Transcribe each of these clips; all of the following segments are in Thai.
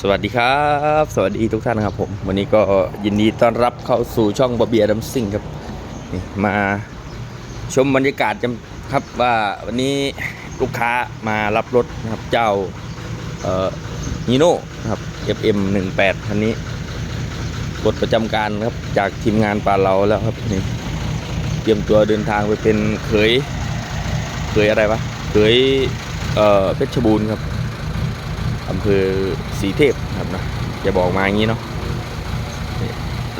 สวัสดีครับ สวัสดีทุกท่านครับผม วันนี้ก็ยินดีต้อนรับเข้าสู่ช่องบ b เบียดัมซิงครับนี่มาชมบรรยากาศกันครับว่าวันนี้ลูกค้ามารับรถนะครับเจ้าเอ่อฮีโน่นะครับ FM 18คันนี้รถประจำการครับจากทีมงานปลาเราแล้วครับนี่เตรียมตัวเดินทางไปเป็นเขยเขยอะไรวะเขยเอ่อเพชรบูรณ์ครับ อำเภอศรีเทพครับนะจะบอกมาอย่างนี้เนาะ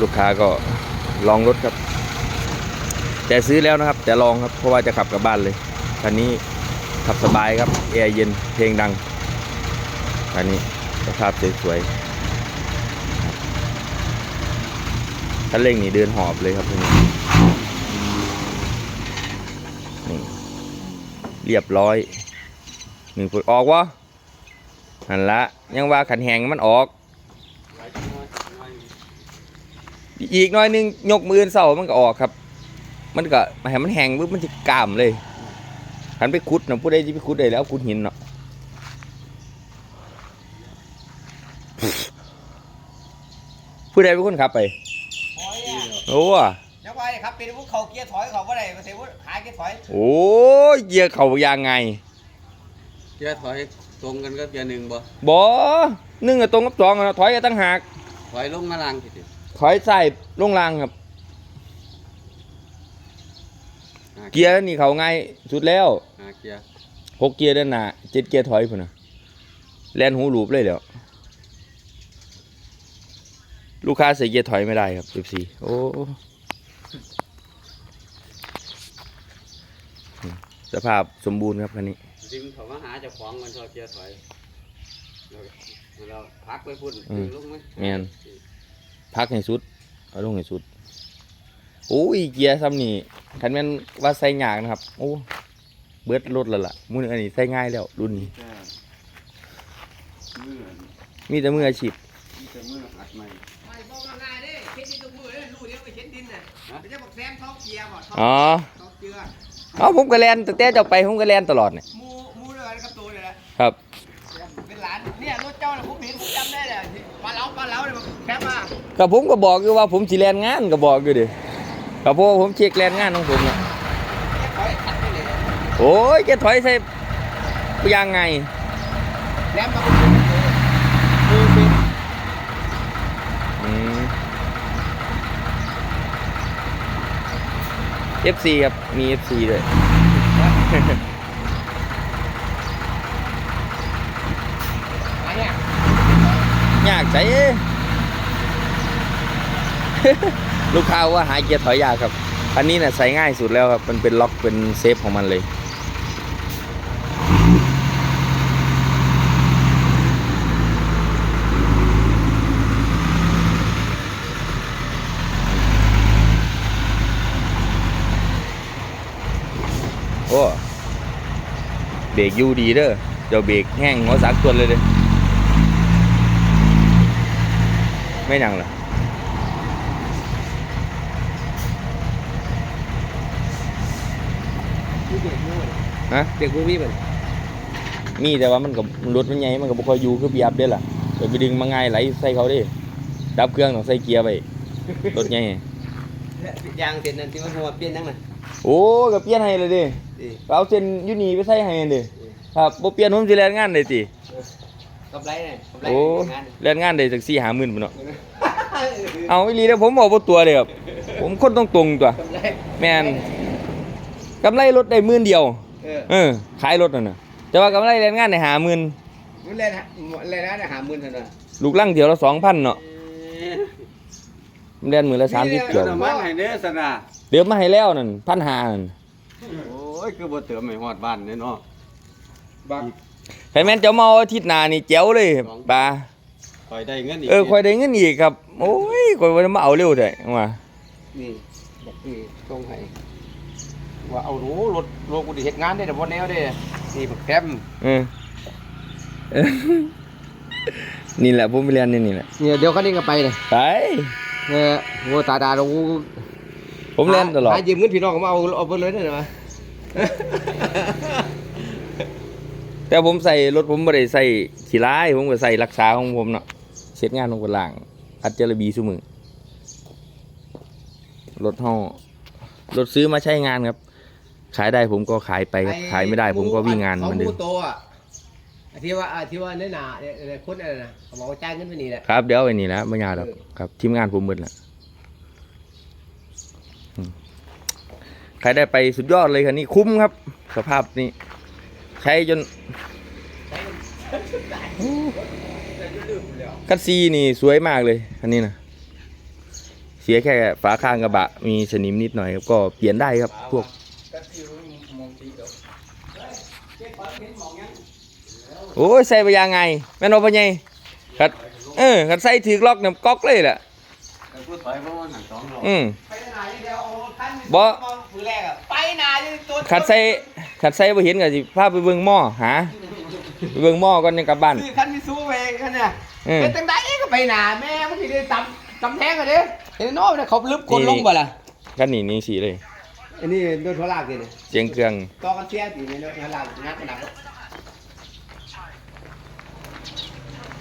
ลูกค้าก็ลองรถครับ แต่ซื้อแล้วนะครับ แต่ลองครับเพราะว่าจะขับกลับบ้านเลยคันนี้ขับสบายครับแอร์เย็นเพลงดังคันนี้สภาพสวยๆคันเร่งนี่เดินหอบเลยครับคันนี้นี่เรียบร้อยหนึ่งฟุตออกวะ นั่นละยังว่าขันแหงมันออก อีกหน้อยหนึงยกมือเสามันก็ออกครับ มันก็ให้มันแหงปุ๊บมันจะกล้ามเลยขันไปขุดเนาะผู้ใดที่ไปขุดได้แล้วขุดหินเนาะผู้ใดเป็นคนขับไปถอยอะโอ้ว่ะจังหวะนี่ครับเป็นพวกเขาเกียร์ถอยเขาบ่ได้มาเสียว่าหาเกียร์ถอย โอ้ยเหยียเขายังไง เกียร์ถอย ตรงกันก็เกียร์หนึ่งบ่บอนึ่งกับตรงกับสองอะถอยกันตั้งหากถอยลงมาล่างสิถอยใส่ลงรางครับอ่าเกียร์นี่เขาง่ายสุดแล้วอ่าเกียร์หกเกียร์ด้านหน้าเจ็ดเกียร์ถอยพุ่นนะแล่นหูหลูบเลยเดี๋ยวลูกค้าใส่เกียร์ถอยไม่ได้ครับ F4 โอ้สภาพสมบูรณ์ครับคันนี้ ดึงเขามาหาเจ้าของมันชอบเกียร์ถอยเราเราพักไปพุ่นอืม ดึงลงไหมแม่นพักให้สุด เอาลงให้สุดโอ้ยเกียร์ซ้ำนี่คันแม่นว่าใส่ยากนะครับ โอ้เบิดรถแล้วล่ะมืออันนี้ใส่ง่ายแล้ว รุ่นนี้ใช่มือมีแต่มืออาชีพมีแต่มืออัดใหม่ไม่บอกง่ายๆเด้เข็นดินทุกมือเด้ลูกเดียวไปเข็นดินน่ะฮะไม่ใช่บอกแซมท้องเกียร์บ่ท้องอ๋อท้องเกียร์เอาผมก็แลนตั้งแต่เจ้าไปผมก็แลนตลอดเนี่ยมูมู เล้าเนี่ยมันแคบมาก็ผมก็บอกอยู่ว่าผมสิแลนงานก็บอกอยู่ดิก็เพราะว่าผมเช็คแลนงานของผมนะเกียร์ถอยขัดไปเลยโอ้ยแกถอยใส่ยังไงแล้วมาเป็นมือเป็นอืม FC ครับ มี FC ด้วยอะไรเนี่ยยากใจ ลูกค้าว่าหาเกียร์ถอยยากครับ อันนี้น่ะใส่ง่ายสุดแล้วครับ มันเป็นล็อกเป็นเซฟของมันเลย โอ้เบรกยูดีเด้อเดี๋ยวเบรกแห้งหัวสักตัวเลยเด้อไม่หนังเหรอ มีเด็กด้วย ฮะเด็กบูมี่เหมือนมีแต่ว่ามันกับรถมันใหญ่มันก็บ่ค่อยอยู่คือเบียบเด้อล่ะเดี๋ยวไปดึงมาง่ายไหลใส่เขาเดิดับเครื่องต้องใส่เกียร์ไปรถใหญ่ยางเสร็จนั่นที่มันหัวเปลี่ยนนั่งน่ะโอ้ก็เปลี่ยนให้เลยดิดิเอาเส้นอยูนี่ไปใส่ให้ดิครับบ่เปลี่ยนผมสิแล่นงานได้ติกำไรเนี่ยกำไรโอ้งานแล่นงานได้สัก4 5หมื่นพุ่นเนาะเอาอีหลีเด้อผมบอกบ่ตัวเลยครับผมคนตรงๆตัวกำไรแม่นกำไรรถได้หมื่นเดียว เออเออ ขายรถนั่นน่ะ แต่ว่ากำไรแรงงานได้หาหมื่นมันเล่นฮะเล่นนะหาหมื่นเท่านั้นลูกลังเดียวละสองพันเนาะมันเรียนมือละสามสิบเกีเกี่ยยวร์น้ำมันให้เด้อสนะเดี๋ยวมาให้แล้วนั่นพันหานั่นโอ้ยคือบ่เติมให้ฮอดบ้านเด้เนาะบักใครแม่นเจ้าเมาอาทิตย์หน้านี่เจ๋วเลยปลาคอยได้เงินอีกเออคอยได้เงินอีกครับ โอ้ยคอยว่ามาเอาเร็วแต่มานี่บักนี่ตรงไหน ว่าเอาหนูรถรถกูดิเฮ็ดงานได้แต่บ่แนวเด้นี่บักแคมเออเออนี่แหละผมไปเรียนนี่นี่แหละเนี่ยเดี๋ยวคันนี้ก็ไปเลยไปเออโง่ตาดาเราผมเรียนตลอดหายืมเงินพี่น้องก็มาเอาเอาไปเลยได้ไหมแต่ผมใส่รถผมบ่ได้ใส่ขี้ร้าย ผมก็ใส่รักษาของผมเนาะเช็ดงานของคนล่างอัดเจลบีซุมือรถเฮารถซื้อมาใช้งานครับ ขายได้ผมก็ขายไปครับขายไม่ได้ผมก็วิ่งงานเหมือนเดิขมมูโตอะไอ้ที่ว่าไอ้ที่ว่าเนื้อหนาเนี่ยเนี่ยคนอะไรนะเขาบอกว่าจ่ายเงินไปนี่แหละ ครับเดี๋ยวไอ้นี่แหละไม่ยากหรอกครับทีมงานผมหมดแหละอืมใครได้ไปสุดยอดเลยคันนี้คุ้มครับ สภาพนี้ใช้จนคันซีนี่สวยมากเลยคันนี้นะเสียแค่ฝาข้างกระบะ มีสนิมนิดหน่อยครับก็เปลี่ยนได้ครับ พวก โอ้ยใส่ไปยังไงแม่นบ่ปะไงคัดเออคัดใส่ถือล็อกเนี่ยก๊อกเลยแหละแต่พูดถอยเพราะว่าหันสองรอบอืมไปหนาอย่างเดียวเอาคันบ่มือแรกอะไปหนาอย่างตัวขัดใส่ขัดใส่บ่เห็นก็สิพาไปเบิ่งหม้อหาไปเบิ่งหม้อก่อนยังกลับบ้านคือคันที่สู้ไปคันเนี่ยเออเป็นตั้งได้ก็ไปหนาแม่มันสิได้ตำตำแทงกันเด้เห็นโน้ตเนี่ยเขาลึบคนลงบ่ล่ะคันนี้นี่สีเลย อันนี้โดนทลากดิเนี่ยเสียงเครื่องต่อกันเสียดิเนี่ยโดนทลากงัดขนาดนั้น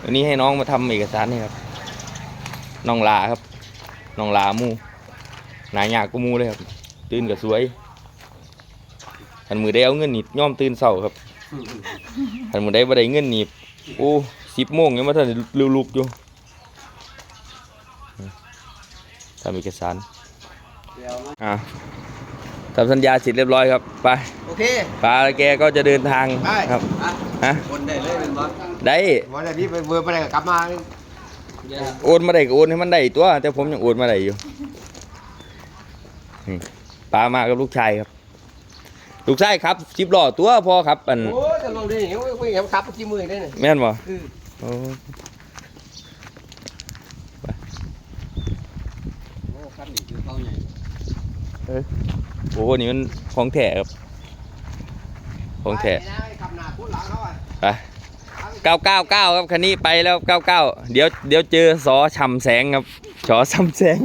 วันนี้ให้น้องมาทำเอกสารนี่ครับ น้องลาครับ น้องลาหมูหนายากกูมูเลยครับ ตื่นก็สวยคันมือได้เอาเงินนี่ย่อมตื่นเช้าครับคันมือได้บ่ได้เงินนี่โอ้10โมงยังบ่ทันได้ลุกๆอยู่ทำเอกสารเดี๋ยวมาอะ ทำสัญญาเสร็จเรียบร้อยครับไปโอเคปลาแกก็จะเดินทางไปครับอะฮะคนได้เลยเป็นบอสได้วันนี้พี่ไปเบอร์ไปไหนกลับมาโอนมาได้ก็โอนให้มันได้ตัว แต่ผมยังโอนมาได้อยู่นี่ปลามากับลูกชายครับ ลูกชายครับสิบล้อตัวพอครับอันโอ้ยจะลงได้ยังไม่ไม่ยังขับไปกี่มือได้เนี่ยแม่นบ่ คือ โอ้ โอ้คันนี้คือเขาใหญ่ โหนี่มันของแท้ครับของแท้ไปนะขับหน้าพุ่นหลังเขาอะไปเก้าเก้าเก้าครับคันนี้ไปแล้วเก้าเก้าเดี๋ยวเดี๋ยวเจอสอช่ำแสงครับสอช่ำแสง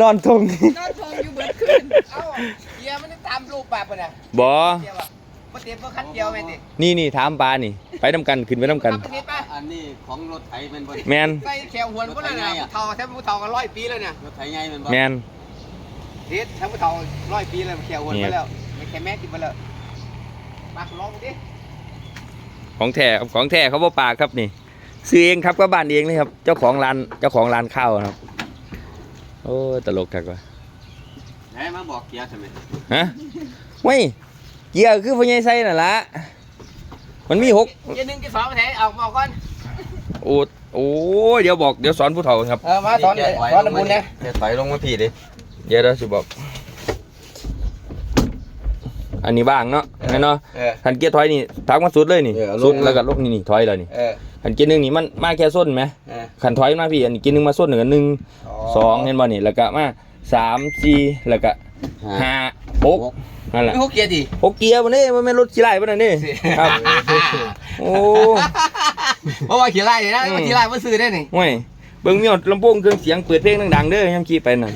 นอนทงนอนทองอยู่เบิดคืนเอ้าเกียร์มันตามรูปแบบปะเนี่ยบ่เกียร์แบบมาเตรียมมาคันเดียวแม่นดินี่นี่ถามปลานี่ ไปน้ำกันขึ้นไปน้ำกันขับไปนิดป่ะอันนี้ของรถไถเป็นบอสแมนใส่แขวหวนพวกนั้นน่ะผู้เฒ่าแทบผู้เฒ่ากันร้อยปีแล้วเนี่ยรถไถใหญ่เป็นบอสแมน เด็ดแทบผู้เฒ่าร้อยปีแล้วแขวหวนไปแล้วไม่แค่แม่กินไปแล้วมาลองดิของแท้ครับของแท้เขาบ่ปากครับนี่ซื้อเองครับก็บ้านเองเลยครับ เจ้าของร้านเจ้าของร้านข้าวครับ โอ้ตลกจักว่ะไหนมาบอกเกียร์ทำไมฮะเว้ยเกียร์คือพญายไส้น่ะละมันมีหกเกียร์หนึ่งเกียร์สองไปไหนเอาบอกก่อนโอ้โอ้เดี๋ยวบอกเดี๋ยวสอนผู้เฒ่าครับเออมาสอนเลยสอนน้ำบุญเนี่ยเกียร์ถอยลงมาพี่ดิ เดี๋ยวเราจะบอก อันนี้บ้างเนาะแม่นเนาะเออหันเกียร์ถอยนี่ทักมาสุดเลยนี่เออเอาลง สุดแล้วก็ลงนี่นี่ถอยแล้วนี่เออหันเกียร์หนึ่งนี่มันมาแค่ส้นไหมเออขันถอยมาพี่อันนี้เกียร์หนึ่งมาส้นหนึ่งอันหนึ่งสองเห็นบ่นี่แล้วก็มาสามสี่แล้วก็ห้าหกนั่นแหละไม่หกเกียร์ดิหกเกียร์มันนี่มันไม่นรถขี่ไล่ปะนั่นนี่ครับโอ้เพราะว่าขี่ไล่เนี่ยนะอืมขี่ไล่มาซื้อได้นี่ห่วยเบิ่งมีหอดลำโพงเครื่องเสียงเปิดเพลงดังๆเด้อยังขี่ไปนั่น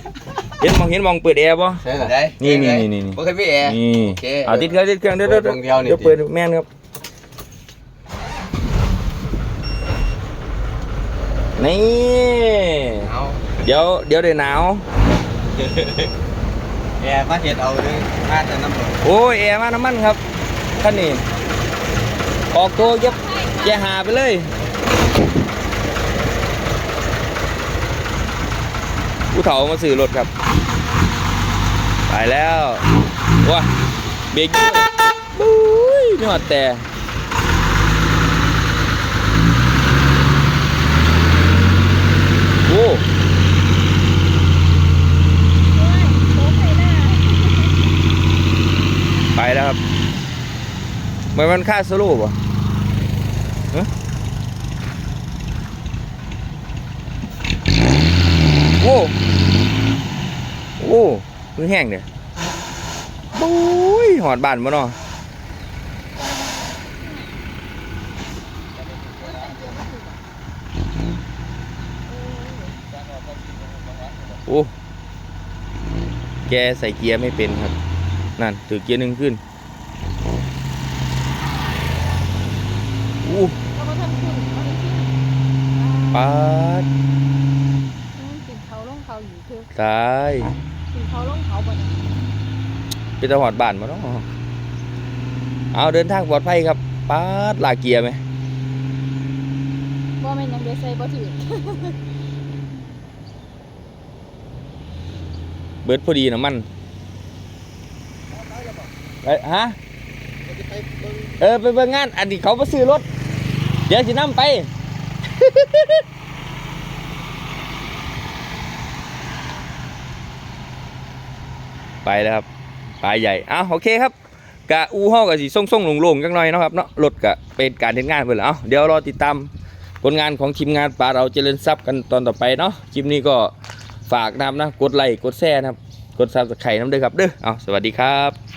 เห็นมองเห็นมองเปิดแอร์บ่ใช่เหรอได้นี่นี่นี่นี่บ่เคยมีแอร์นี่โอเคเอาติดเครื่องติดเครื่องเด้อเด้อเปิดวงเดียวนี่เดี๋ยวเปิดแม่นครับนี่เอาเดี๋ยวเดี๋ยวได้หนาวแอร์มาเห็ดเอาเลยมาแต่น้ำรถโอ้ยแอร์มาน้ำมันครับคันนี้ออกตัวเย็บแจหาไปเลย ผู้เฒ่ามาซื้อรถครับไปแล้วว้าเบรกอยู่ปุ้ยนี่หอดแต่โอ้โอ้ยหน้าไปแล้วครับเหมือนมันค่าสโลป่ะฮะโอ้โอ้มือแห้งเด้อโอ้ยหอดบ้านมาเนาะโอ้ แกใส่เกียร์ไม่เป็นครับ นั่นถือเกียร์หนึ่งขึ้นอู้เราก็ทำคุณเราได้ที่ปาด กินเขาลงเขาอยู่คือ ตายกินเขาลงเขาบ่ได้เป็นตาหอดบ้านมาเนาะเอาเดินทางปลอดภัยครับปาดลากเกียร์ไหมบ่แม่นยังได้ใส่บ่ถือเบิดพอดีน้ำมันไปฮะเออไปเบิ่งงาน อันนี้เขามาซื้อรถ เดี๋ยวสินำไป ไปแล้วครับปลาใหญ่อ้าวโอเคครับกะอูเฮากับสิส่งๆลงๆจังหน่อยเนาะครับเนาะรถกะเป็นการเห็นงานไปแล้วเดี๋ยวรอติดตามผลงานของทีมงานปลาเราเจริญทรัพย์กันตอนต่อไปเนาะคลิปนี้ก็ฝากนะครับนะกดไลค์กดแชร์นะครับกดซับสไครต์น้ำเด้อครับเด้อเอาสวัสดีครับ